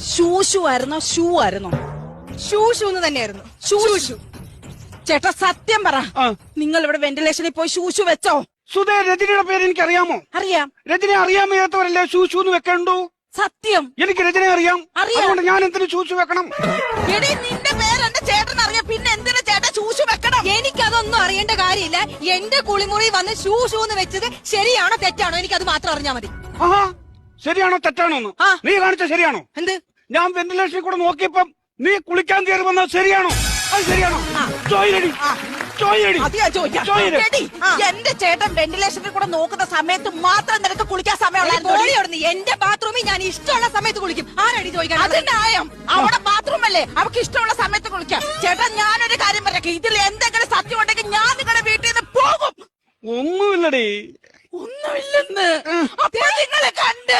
ആ. ഷൂ ആയിരുന്നോ? ഷൂ ആയിരുന്നോ? ഷൂ ഷൂ എന്ന് തന്നെയായിരുന്നു. ഷൂ ഷൂ ചേട്ടാ സത്യം പറ. ആ. നിങ്ങൾ ഇവിടെ വെന്റിലേഷനിൽ പോയി ശൂശു വെച്ചോ? സുധേ രജനിയുടെ പേര് എനിക്ക് അറിയാമോ അറിയാം. രജനെ അറിയാൻ വയ്യാത്തവരല്ലേ ശൂശു എന്ന് വെക്കണ്ടു? സത്യം. എനിക്ക് രജനെ അറിയാം. അറിയാം. അതുകൊണ്ട് ഞാൻ എന്തിനു ശൂശു വെക്കണം? എടി നിന്റെ പേര് എന്റെ ചേട്ടൻ അറിയാം. പിന്നെ എന്തിനാ ചേട്ടൻ ശൂശു വെക്കണം? എനിക്കതൊന്നും അറിയേണ്ട കാര്യമില്ല. എന്റെ കുളിമുറി വന്ന് ഷൂ ഷൂ എന്ന് വെച്ചത് ശരിയാണോ തെറ്റാണോ എനിക്കത് മാത്രം അറിഞ്ഞാ മതി. ആഹാ ശരിയാണോ തെറ്റാണോ എന്ന്? ആ. നീ കാണിച്ച ശരിയാണോ? എന്ത്? ഞാൻ വെന്റിലേഷനിൽ കൂടെ നോക്കിയപ്പം നീ കുളിക്കാൻ കയറി വന്നത് ശരിയാണോ? അത് ശരിയാണോ? ചോയിലടി ചോയിലടി അത് ഞാൻ ചോദിക്കാം ചോയിൽ. എടി, എന്റെ ചേട്ടൻ വെന്റിലേഷനിൽ കൂടെ നോക്കുന്ന സമയത്ത് മാത്രം നിനക്ക് കുളിക്കാൻ സമയമുള്ള എന്റെ ബാത്റൂമിൽ ഞാൻ ഇഷ്ടമുള്ള സമയത്ത് കുളിക്കും. ആരടി ചോദിക്കാൻ അത് ന്യായം. അവിടെ ബാത്റൂം അല്ലേ അവർക്ക് ഇഷ്ടമുള്ള സമയത്ത് കുളിക്കാം. ചേട്ടൻ ഞാനൊരു കാര്യം പറയാം. ഇതിൽ എന്തെങ്കിലും സത്യം ഉണ്ടെങ്കിൽ ഞാൻ നിങ്ങളുടെ വീട്ടിൽ നിന്ന് പോകും. ഒന്നുമില്ലടി. ഒന്നുമില്ലെന്ന്. അപ്പൊ നിങ്ങളെ കണ്ട്.